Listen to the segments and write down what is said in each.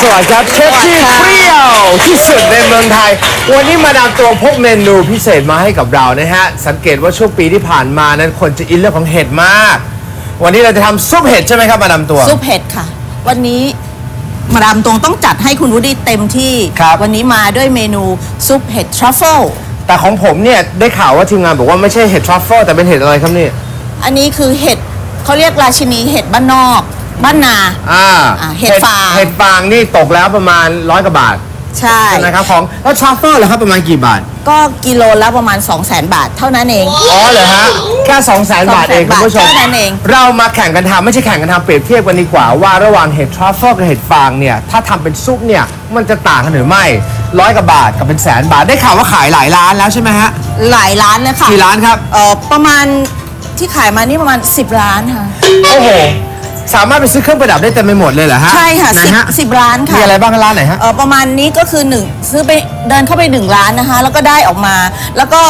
สวัสดิ์ครับเชฟที่เปรี้ยวที่สุดในเมืองไทย วันนี้มาดามตัวพกเมนูพิเศษมาให้กับเรานะฮะ สังเกตว่าช่วงปีที่ผ่านมานั้นคนจะอินเรื่องของเห็ดมาก วันนี้เราจะทำซุปเห็ดใช่ไหมครับมาดามตัว ซุปเห็ดค่ะ วันนี้มาดามตรงต้องจัดให้คุณวูดดี้เต็มที่ ครับ วันนี้มาด้วยเมนูซุปเห็ดทรัฟเฟิล แต่ของผมเนี่ย ได้ข่าวว่าทีมงานบอกว่าไม่ใช่เห็ดทรัฟเฟิลแต่เป็นเห็ดอะไรครับนี่ อันนี้คือเห็ดเขาเรียกราชินีเห็ดบ้านนอก บ้านนา อ่าอ่าเห็ดฟาง เห็ดฟางนี่ตกแล้วประมาณร้อยกว่าบาทใช่ใช่ไหมครับของแล้วทรัฟเฟิลเหรอครับประมาณกี่บาท ก็กิโลละประมาณ 2 0 0 0 0 0 บาทเท่านั้นเอง อ๋อเหรอฮะแค่2 0 0 0 0 0บาทเองคุณผู้ชม แค่นั้นเอง เรามาแข่งกันทำไม่ใช่แข่งกันทำเปรียบเทียบกันดีกว่าว่าระหว่างเห็ดทรัฟเฟิลกับเห็ดฟางเนี่ย ถ้าทำเป็นซุปเนี่ย มันจะต่างกันหรือไม่ร้อยกว่าบาทกับเป็นแสนบาทได้ข่าวว่าขายหลายร้านแล้วใช่ไหมฮะหลายร้านเลยค่ะกี่ร้านครับ เออประมาณที่ขายมานี่ประมาณ 10ร้านค่ะ โอ้โห สามารถไปซื้อเครื่องประดับได้เต็มไปหมดเลยเหรอฮะใช่ค่ะไหนสิบฮะสิบร้านค่ะ มีอะไรบ้างร้านไหนฮะ เออประมาณนี้ก็คือหนึ่งซื้อไปเดินเข้าไปหนึ่งร้านนะคะ แล้วก็ได้ออกมา แล้วก็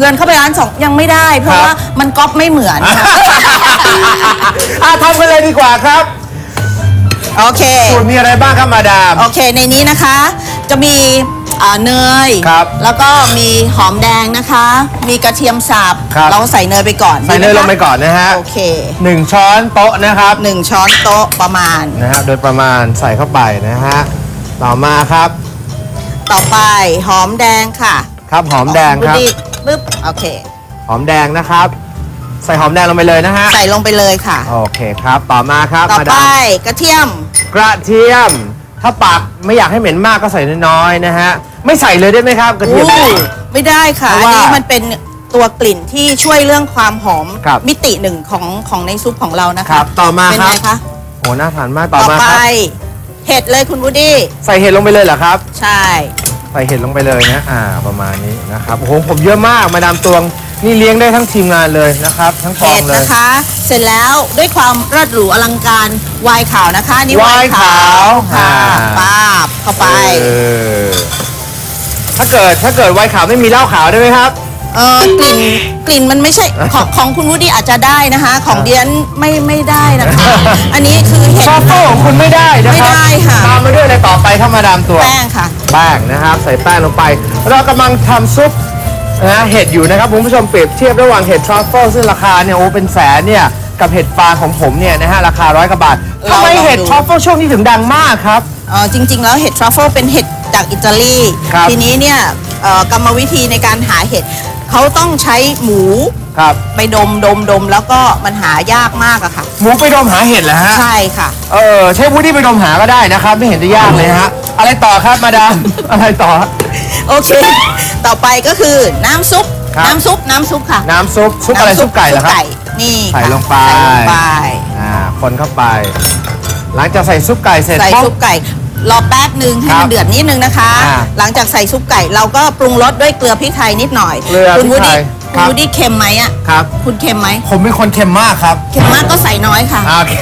เดินเข้าไปร้านสองยังไม่ได้ เพราะครับว่ามันก๊อปไม่เหมือนค่ะอะทำกันเลยดีกว่าครับโอเค สูตรมีอะไรบ้างครับมาดาม โอเคในนี้นะคะ จะมี อ่าเนย ครับแล้วก็มีหอมแดงนะคะ มีกระเทียมสับ ครับ เราใส่เนยไปก่อนใส่เนยดีหมลคะงไปก่อนนะฮะโอเคหนึ่งช้อนโต๊ะนะครับหนึ่งช้อนโต๊ะประมาณ นะฮะโดยประมาณใส่เข้าไปนะฮะต่อมาครับต่อไปหอมแดงค่ะครับหอมแดงครับดีปึ๊บ โอเค หอมแดงนะครับ ใส่หอมแดงลงไปเลยนะฮะใส่ลงไปเลยค่ะ โอเคครับ ต่อมาครับต่อมาไปดามกระเทียม กระเทียม ถ้าปากไม่อยากให้เหม็นมากก็ใส่น้อยๆนะฮะ ไม่ใส่เลยได้ไหมครับกระเทียม อู้ไม่ได้ค่ะ เพอัราะนว่านี้มันเป็นตัวกลิ่นที่ช่วยเรื่องความหอมครับมิติหนึ่งของของในซุปของเรานะครัคะบต่อมาเป็นครับ ไงคะโหน่าทานมากต่อต่อมาไปครับเห็ดเลยคุณวูดดี้ใส่เห็ดลงไปเลยเหรอครับ ใช่ ใส่เห็ดลงไปเลยนะ อ่า ประมาณนี้นะครับ โอ้โห ผมเยอะมาก มาดามตวง นี่เลี้ยงได้ทั้งทีมงานเลยนะครับ ทั้งกอเห็งดเลยนะคะ เสร็จแล้วด้วยความเลิศหรูอลังการไวน์ขาวนะคะนี่ไวน์ขาวค่ะอ่าป้าบเข้าไป เออถ้าเกิดถ้าเกิดไวน์ขาวไม่มีเหล้าขาวได้ไหมครับเออกลิ่นกลิ่นมันไม่ใช่ของของคุณวูดดี้อาจจะได้นะคะ ของเดียนไม่ไม่ได้นะคะ อันนี้คือเห็ดซอฟโต้ของคุณไม่ได้นะครับไม่ได้ค่ะตามมาด้วยอะไรต่อไปครับมาดามตัวแป้งค่ะแป้งนะครับ ใส่แป้งลงไป เรากำลังทำซุป นะเห็ดอยู่นะครับคุณผู้ชมเปรียบเทียบระหว่างเห็ดทรัฟเฟิลซึ่งราคาเนี่ยโอ้เป็นแสนเนี่ยกับเห็ดฟางของผมเนี่ยนะฮะราคาร้อยกว่าบาททำไมเราลองดูเห็ดทรัฟเฟิลช่วงนี้ถึงดังมากครับ เอ่อจริง ๆ แล้วเห็ดทรัฟเฟิลเป็นเห็ดจากอิตาลี ครับทีนี้เนี่ยเอ่อกรรมวิธีในการหาเห็ดเขาต้องใช้หมูครับ ไปดมดมดมแล้วก็มันหายากมากอะค่ะ หมูไปดมหาเห็ดเหรอฮะ ใช่ค่ะ เออใช้วูดดี้ไปดมหาก็ได้นะครับ ไม่เห็นจะยากเลยฮะ อะไรต่อครับมาดาม อะไรต่อ โอเค ต่อไปก็คือน้ำซุป ครับ น้ำซุป น้ำซุปค่ะน้ำซุปซุปอะไรซุปไก่เหรอครับ นี่ใส่ค่ะลงไป ใส่ลงไป อ่าคนเข้าไป หลังจากใส่ซุปไก่เสร็จใส่ปุ๊ซุบปไก่ รอแป๊บหนึ่งให้ครัมับนเดือดนิดนึงนะคะ อ่าหลังจากใส่ซุปไก่เราก็ปรุงรสด้วยเกลือพริกไทยนิดหน่อยเกลือคุณวูดดี้พริกไทยครับคุณวูดดี้เค็มไหมอะครับ คุณเค็มไหม ผมเป็นคนเค็มมากครับเค็มมากก็ใส่น้อยค่ะ อ่าโอเค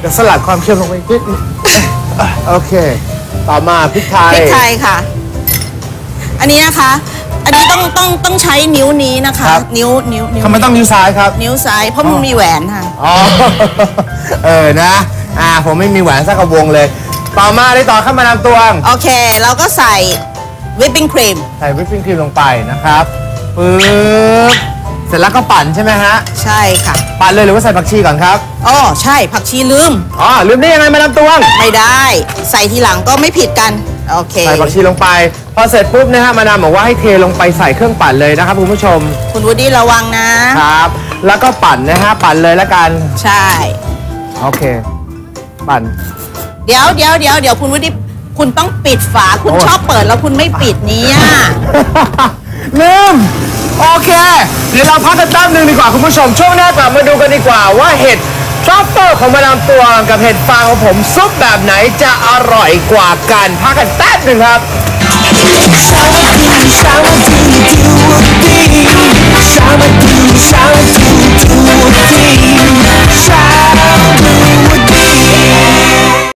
เดี๋ยวสลัดความเค็มลงไปนิดนึงโอเค ต่อมาพริกไทย พริกไทยค่ะ อันนี้นะคะ อันนี้ต้องต้องต้องใช้นิ้วนี้นะคะ ครับ นิ้วนิ้วนิ้วทำไมต้องนิ้วซ้ายครับ นิ้วซ้ายเพราะมันมีแหวนค่ะ อ๋อ เออนะ อ่า ผมไม่มีแหวนสักกระวงเลย ต่อมาได้ต่อข้ามานำตวง โอเคเราก็ใส่วิปปิ้งครีม ใส่วิปปิ้งครีมลงไปนะครับปึ๊บเสร็จแล้วก็ปั่นใช่ไหมฮะ ใช่ค่ะ ปั่นเลยหรือว่าใส่ผักชีก่อนครับ อ๋อ ใช่ผักชีลืม อ๋อ ลืมได้ยังไงมานำตวง ไม่ได้ ใส่ทีหลังก็ไม่ผิดกัน โอเค ใส่ผักชีลงไป พอเสร็จปุ๊บนะฮะมานำบอกว่าให้เทลงไปใส่เครื่องปั่นเลยนะครับคุณผู้ชมคุณวูดดี้ระวังนะ ครับ แล้วก็ปั่นนะฮะปั่นเลยแล้วกันใช่ โอเค ปั่น เดี๋ยวเดี๋ยวเดี๋ยวเดี๋ยวคุณวูดดี้คุณต้องปิดฝาคุณโอ้ยชอบเปิดแล้วคุณไม่ปิดเนี่ย ลืมโอเค เดี๋ยวเราพักกันแป๊บนึงดีกว่าคุณผู้ชม ช่วงหน้ากลับมาดูกันดีกว่าว่าเห็ดทรัฟเฟิลของมาดามตัวงกับเห็ดฟางของผมซุปแบบไหนจะอร่อยกว่ากันพักกันแป๊บหนึ่งครับ Sour, sour,